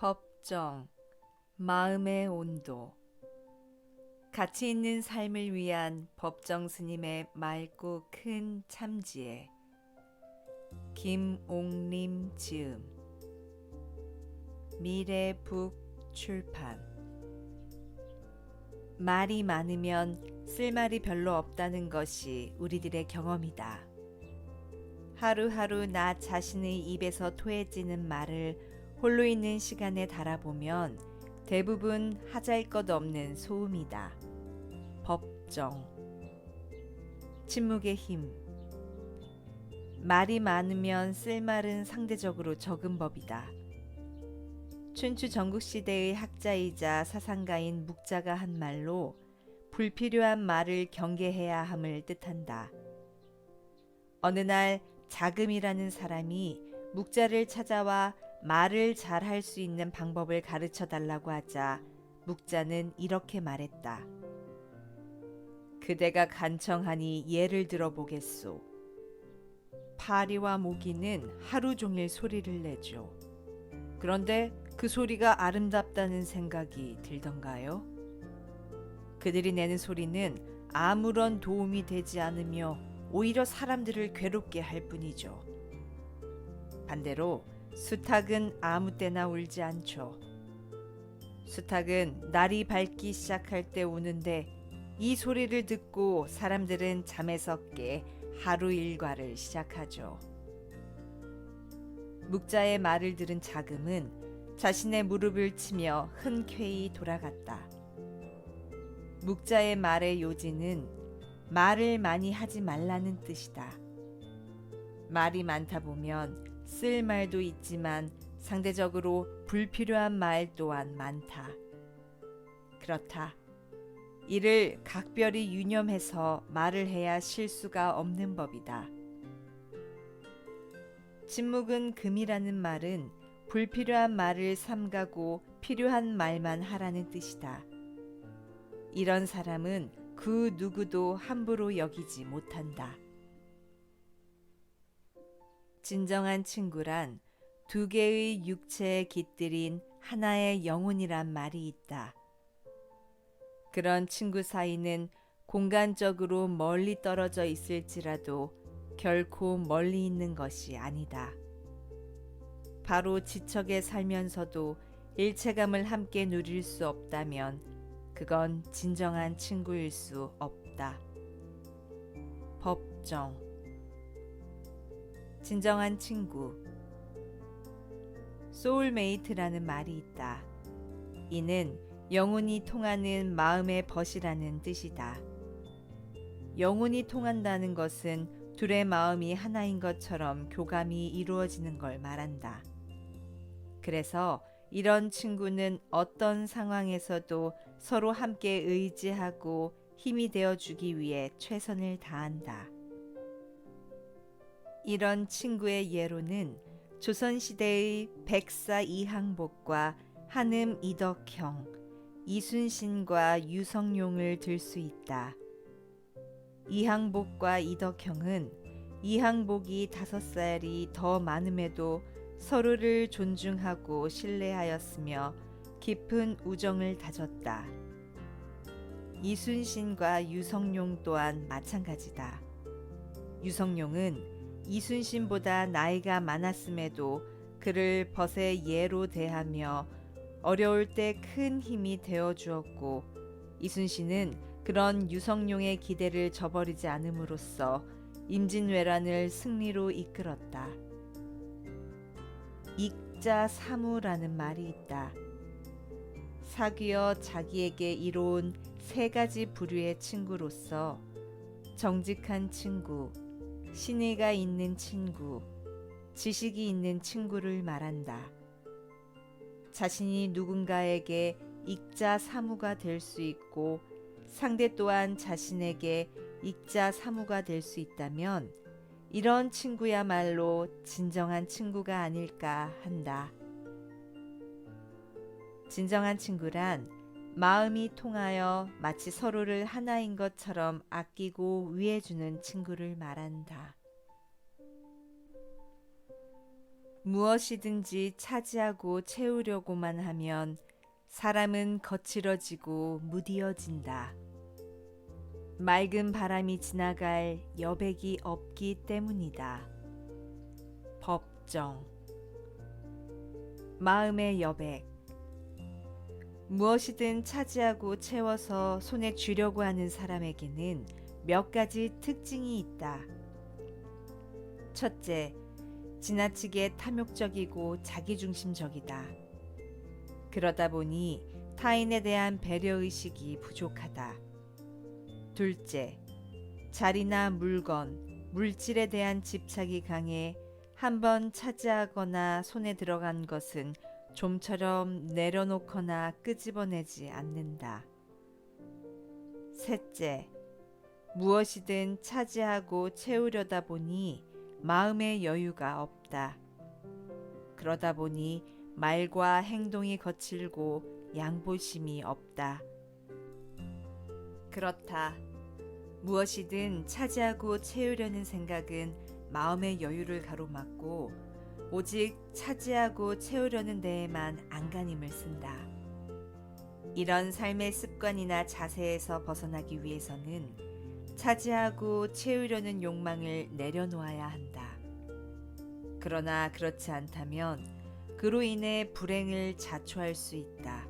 법정, 마음의 온도. 가치 있는 삶을 위한 법정 스님의 맑고 큰 참지혜. 김옥림 지음. 미래북 출판. 말이 많으면 쓸 말이 별로 없다는 것이 우리들의 경험이다. 하루하루 나 자신의 입에서 토해지는 말을 홀로 있는 시간에 달아보면 대부분 하잘 것 없는 소음이다. 법정. 침묵의 힘. 말이 많으면 쓸말은 상대적으로 적은 법이다. 춘추 전국시대의 학자이자 사상가인 묵자가 한 말로 불필요한 말을 경계해야 함을 뜻한다. 어느 날 자금이라는 사람이 묵자를 찾아와 말을 잘 할 수 있는 방법을 가르쳐 달라고 하자 묵자는 이렇게 말했다. 그대가 간청하니 예를 들어보겠소. 파리와 모기는 하루 종일 소리를 내죠. 그런데 그 소리가 아름답다는 생각이 들던가요? 그들이 내는 소리는 아무런 도움이 되지 않으며 오히려 사람들을 괴롭게 할 뿐이죠. 반대로 수탉은 아무 때나 울지 않죠. 수탉은 날이 밝기 시작할 때 우는데 이 소리를 듣고 사람들은 잠에서 깨 하루 일과를 시작하죠. 묵자의 말을 들은 자금은 자신의 무릎을 치며 흔쾌히 돌아갔다. 묵자의 말의 요지는 말을 많이 하지 말라는 뜻이다. 말이 많다 보면 쓸 말도 있지만 상대적으로 불필요한 말 또한 많다. 그렇다. 이를 각별히 유념해서 말을 해야 실수가 없는 법이다. 침묵은 금이라는 말은 불필요한 말을 삼가고 필요한 말만 하라는 뜻이다. 이런 사람은 그 누구도 함부로 여기지 못한다. 진정한 친구란 두 개의 육체에 깃들인 하나의 영혼이란 말이 있다. 그런 친구 사이는 공간적으로 멀리 떨어져 있을지라도 결코 멀리 있는 것이 아니다. 바로 지척에 살면서도 일체감을 함께 누릴 수 없다면 그건 진정한 친구일 수 없다. 법정 진정한 친구 소울메이트라는 말이 있다. 이는 영혼이 통하는 마음의 벗이라는 뜻이다. 영혼이 통한다는 것은 둘의 마음이 하나인 것처럼 교감이 이루어지는 걸 말한다. 그래서 이런 친구는 어떤 상황에서도 서로 함께 의지하고 힘이 되어 주기 위해 최선을 다한다. 이런 친구의 예로는 조선시대의 백사 이항복과 한음 이덕형, 이순신과 유성룡을 들 수 있다. 이항복과 이덕형은 이항복이 다섯 살이 더 많음에도 서로를 존중하고 신뢰하였으며 깊은 우정을 다졌다. 이순신과 유성룡 또한 마찬가지다. 유성룡은 이순신보다 나이가 많았음에도 그를 벗의 예로 대하며 어려울 때 큰 힘이 되어 주었고 이순신은 그런 유성룡의 기대를 저버리지 않음으로써 임진왜란을 승리로 이끌었다. 익자 사무라는 말이 있다. 사귀어 자기에게 이로운 세 가지 부류의 친구로서 정직한 친구, 신의가 있는 친구, 지식이 있는 친구를 말한다. 자신이 누군가에게 익자 사무가 될 수 있고 상대 또한 자신에게 익자 사무가 될 수 있다면 이런 친구야말로 진정한 친구가 아닐까 한다. 진정한 친구란 마음이 통하여 마치 서로를 하나인 것처럼 아끼고 위해주는 친구를 말한다. 무엇이든지 차지하고 채우려고만 하면 사람은 거칠어지고 무디어진다. 맑은 바람이 지나갈 여백이 없기 때문이다. 법정 마음의 여백 무엇이든 차지하고 채워서 손에 쥐려고 하는 사람에게는 몇 가지 특징이 있다. 첫째, 지나치게 탐욕적이고 자기중심적이다. 그러다 보니 타인에 대한 배려의식이 부족하다. 둘째, 자리나 물건, 물질에 대한 집착이 강해 한번 차지하거나 손에 들어간 것은 좀처럼 내려놓거나 끄집어내지 않는다. 셋째, 무엇이든 차지하고 채우려다 보니 마음의 여유가 없다. 그러다 보니 말과 행동이 거칠고 양보심이 없다. 그렇다. 무엇이든 차지하고 채우려는 생각은 마음의 여유를 가로막고 오직 차지하고 채우려는 데에만 안간힘을 쓴다. 이런 삶의 습관이나 자세에서 벗어나기 위해서는 차지하고 채우려는 욕망을 내려놓아야 한다. 그러나 그렇지 않다면 그로 인해 불행을 자초할 수 있다.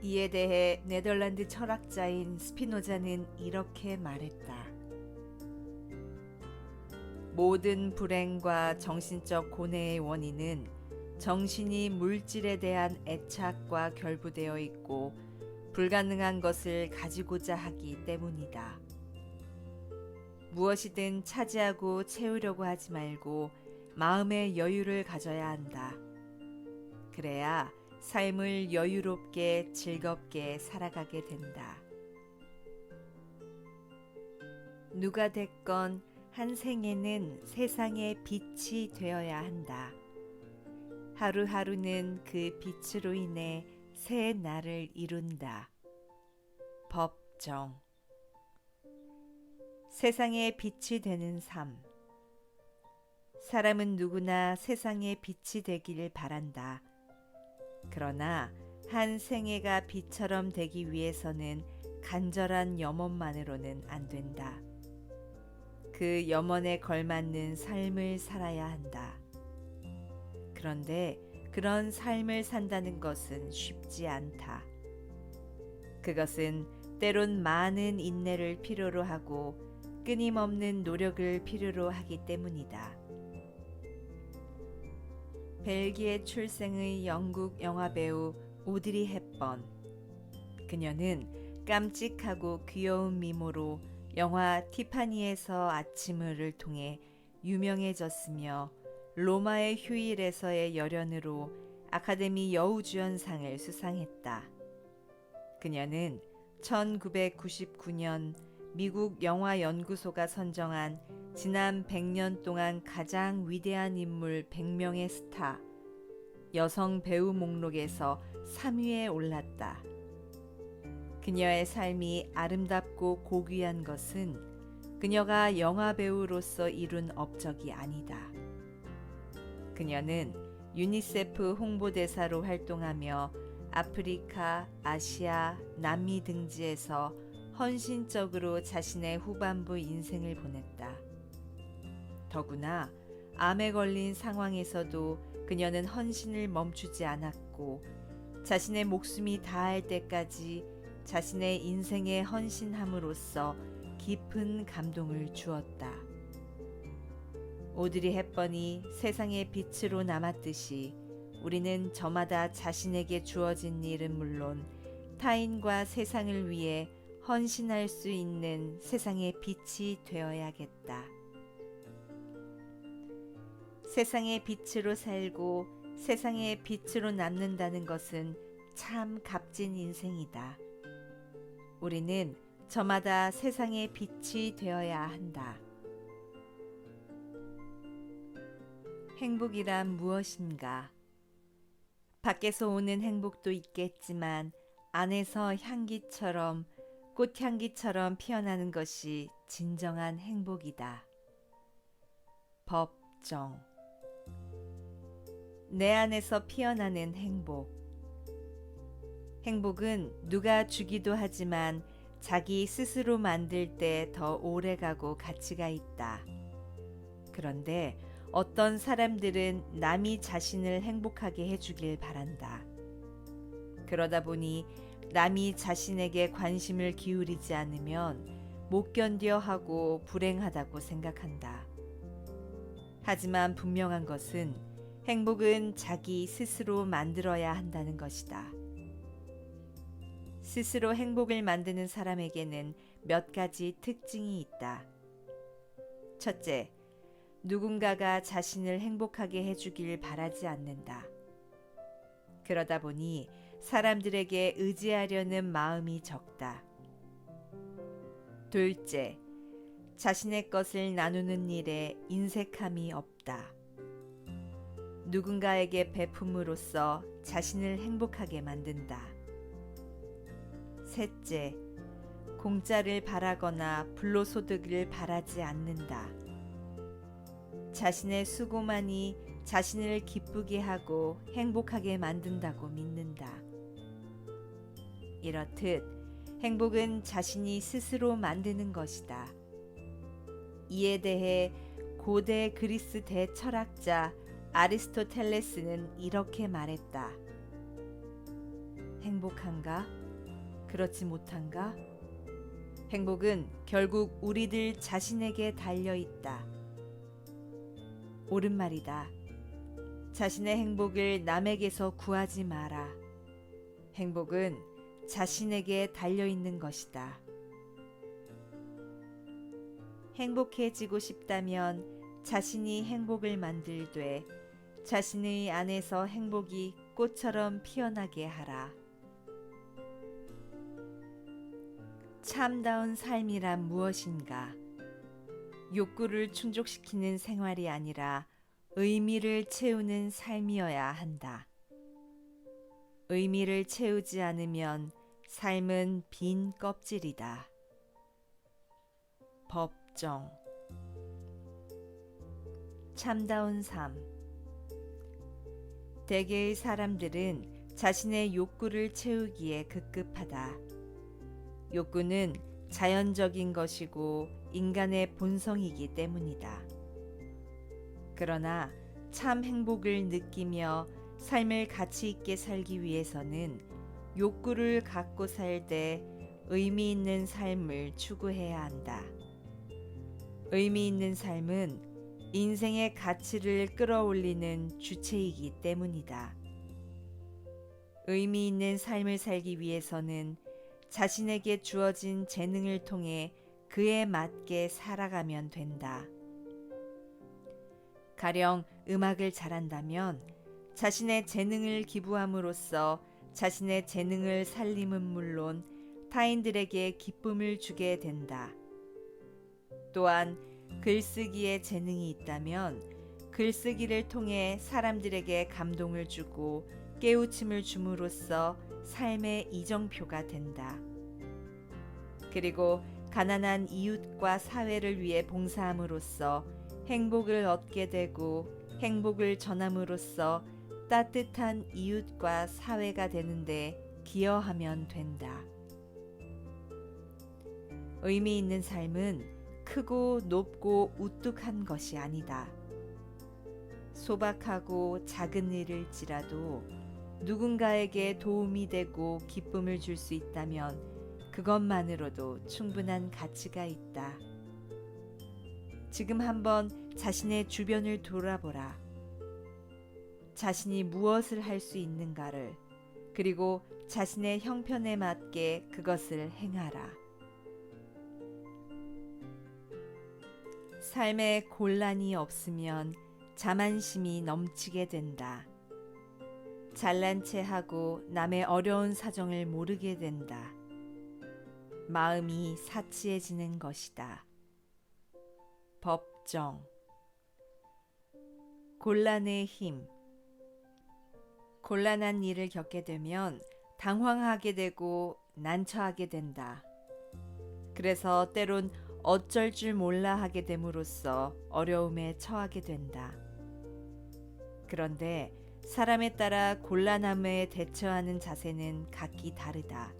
이에 대해 네덜란드 철학자인 스피노자는 이렇게 말했다. 모든 불행과 정신적 고뇌의 원인은 정신이 물질에 대한 애착과 결부되어 있고 불가능한 것을 가지고자 하기 때문이다. 무엇이든 차지하고 채우려고 하지 말고 마음의 여유를 가져야 한다. 그래야 삶을 여유롭게 즐겁게 살아가게 된다. 누가 됐건 한 생에는 세상의 빛이 되어야 한다. 하루하루는 그 빛으로 인해 새 날을 이룬다. 법정 세상의 빛이 되는 삶 사람은 누구나 세상의 빛이 되기를 바란다. 그러나 한 생애가 빛처럼 되기 위해서는 간절한 염원만으로는 안 된다. 그 염원에 걸맞는 삶을 살아야 한다. 그런데 그런 삶을 산다는 것은 쉽지 않다. 그것은 때론 많은 인내를 필요로 하고 끊임없는 노력을 필요로 하기 때문이다. 벨기에 출생의 영국 영화배우 오드리 헵번. 그녀는 깜찍하고 귀여운 미모로 영화 티파니에서 아침을을 통해 유명해졌으며 로마의 휴일에서의 열연으로 아카데미 여우주연상을 수상했다. 그녀는 1999년 미국 영화연구소가 선정한 지난 100년 동안 가장 위대한 인물 100명의 스타 여성 배우 목록에서 3위에 올랐다. 그녀의 삶이 아름답고 고귀한 것은 그녀가 영화 배우로서 이룬 업적이 아니다. 그녀는 유니세프 홍보대사로 활동하며 아프리카, 아시아, 남미 등지에서 헌신적으로 자신의 후반부 인생을 보냈다. 더구나 암에 걸린 상황에서도 그녀는 헌신을 멈추지 않았고 자신의 목숨이 다할 때까지 자신의 인생에 헌신함으로써 깊은 감동을 주었다. 오드리 헵번이 세상의 빛으로 남았듯이 우리는 저마다 자신에게 주어진 일은 물론 타인과 세상을 위해 헌신할 수 있는 세상의 빛이 되어야겠다. 세상의 빛으로 살고 세상의 빛으로 남는다는 것은 참 값진 인생이다. 우리는 저마다 세상의 빛이 되어야 한다. 행복이란 무엇인가? 밖에서 오는 행복도 있겠지만 안에서 향기처럼 꽃향기처럼 피어나는 것이 진정한 행복이다. 법정 내 안에서 피어나는 행복. 행복은 누가 주기도 하지만 자기 스스로 만들 때 더 오래 가고 가치가 있다. 그런데 어떤 사람들은 남이 자신을 행복하게 해주길 바란다. 그러다 보니 남이 자신에게 관심을 기울이지 않으면 못 견뎌 하고 불행하다고 생각한다. 하지만 분명한 것은 행복은 자기 스스로 만들어야 한다는 것이다. 스스로 행복을 만드는 사람에게는 몇 가지 특징이 있다. 첫째, 누군가가 자신을 행복하게 해주길 바라지 않는다. 그러다 보니 사람들에게 의지하려는 마음이 적다. 둘째, 자신의 것을 나누는 일에 인색함이 없다. 누군가에게 베품으로써 자신을 행복하게 만든다. 셋째, 공짜를 바라거나 불로소득을 바라지 않는다. 자신의 수고만이 자신을 기쁘게 하고 행복하게 만든다고 믿는다. 이렇듯 행복은 자신이 스스로 만드는 것이다. 이에 대해 고대 그리스 대철학자 아리스토텔레스는 이렇게 말했다. 행복한가? 그렇지 못한가? 행복은 결국 우리들 자신에게 달려 있다. 옳은 말이다. 자신의 행복을 남에게서 구하지 마라. 행복은 자신에게 달려 있는 것이다. 행복해지고 싶다면 자신이 행복을 만들되 자신의 안에서 행복이 꽃처럼 피어나게 하라. 참다운 삶이란 무엇인가? 욕구를 충족시키는 생활이 아니라 의미를 채우는 삶이어야 한다. 의미를 채우지 않으면 삶은 빈 껍질이다. 법정 참다운 삶 대개의 사람들은 자신의 욕구를 채우기에 급급하다. 욕구는 자연적인 것이고 인간의 본성이기 때문이다. 그러나 참 행복을 느끼며 삶을 가치 있게 살기 위해서는 욕구를 갖고 살 때 의미 있는 삶을 추구해야 한다. 의미 있는 삶은 인생의 가치를 끌어올리는 주체이기 때문이다. 의미 있는 삶을 살기 위해서는 자신에게 주어진 재능을 통해 그에 맞게 살아가면 된다. 가령 음악을 잘한다면 자신의 재능을 기부함으로써 자신의 재능을 살림은 물론 타인들에게 기쁨을 주게 된다. 또한 글쓰기에 재능이 있다면 글쓰기를 통해 사람들에게 감동을 주고 깨우침을 줌으로써 삶의 이정표가 된다. 그리고 가난한 이웃과 사회를 위해 봉사함으로써 행복을 얻게 되고 행복을 전함으로써 따뜻한 이웃과 사회가 되는데 기여하면 된다. 의미 있는 삶은 크고 높고 우뚝한 것이 아니다. 소박하고 작은 일일지라도 누군가에게 도움이 되고 기쁨을 줄 수 있다면 그것만으로도 충분한 가치가 있다. 지금 한번 자신의 주변을 돌아보라. 자신이 무엇을 할 수 있는가를 그리고 자신의 형편에 맞게 그것을 행하라. 삶에 곤란이 없으면 자만심이 넘치게 된다. 잘난 체 하고 남의 어려운 사정을 모르게 된다. 마음이 사치해지는 것이다. 법정 곤란의 힘 곤란한 일을 겪게 되면 당황하게 되고 난처하게 된다. 그래서 때론 어쩔 줄 몰라 하게 됨으로써 어려움에 처하게 된다. 그런데 사람에 따라 곤란함에 대처하는 자세는 각기 다르다.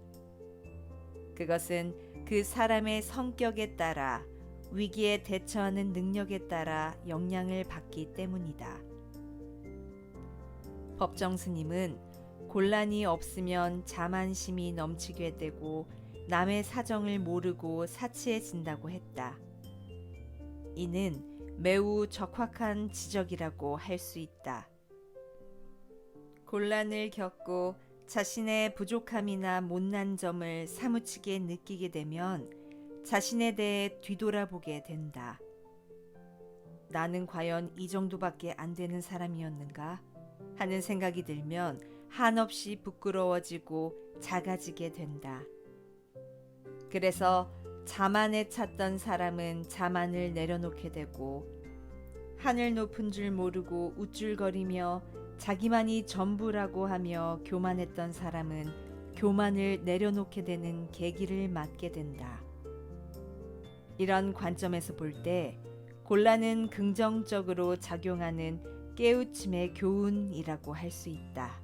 그것은 그 사람의 성격에 따라 위기에 대처하는 능력에 따라 영향을 받기 때문이다. 법정 스님은 곤란이 없으면 자만심이 넘치게 되고 남의 사정을 모르고 사치해진다고 했다. 이는 매우 적확한 지적이라고 할 수 있다. 곤란을 겪고 자신의 부족함이나 못난 점을 사무치게 느끼게 되면 자신에 대해 뒤돌아보게 된다. 나는 과연 이 정도밖에 안 되는 사람이었는가? 하는 생각이 들면 한없이 부끄러워지고 작아지게 된다. 그래서 자만에 찼던 사람은 자만을 내려놓게 되고 하늘 높은 줄 모르고 우쭐거리며 자기만이 전부라고 하며 교만했던 사람은 교만을 내려놓게 되는 계기를 맞게 된다. 이런 관점에서 볼 때 곤란은 긍정적으로 작용하는 깨우침의 교훈이라고 할 수 있다.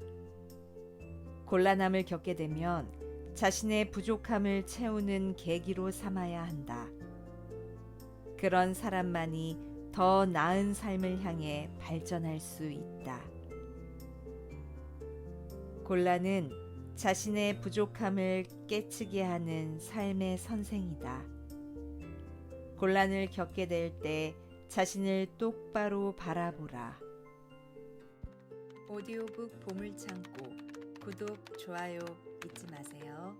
곤란함을 겪게 되면 자신의 부족함을 채우는 계기로 삼아야 한다. 그런 사람만이 더 나은 삶을 향해 발전할 수 있다. 곤란은 자신의 부족함을 깨치게 하는 삶의 선생이다. 곤란을 겪게 될 때 자신을 똑바로 바라보라. 오디오북 보물창고 구독, 좋아요 잊지 마세요.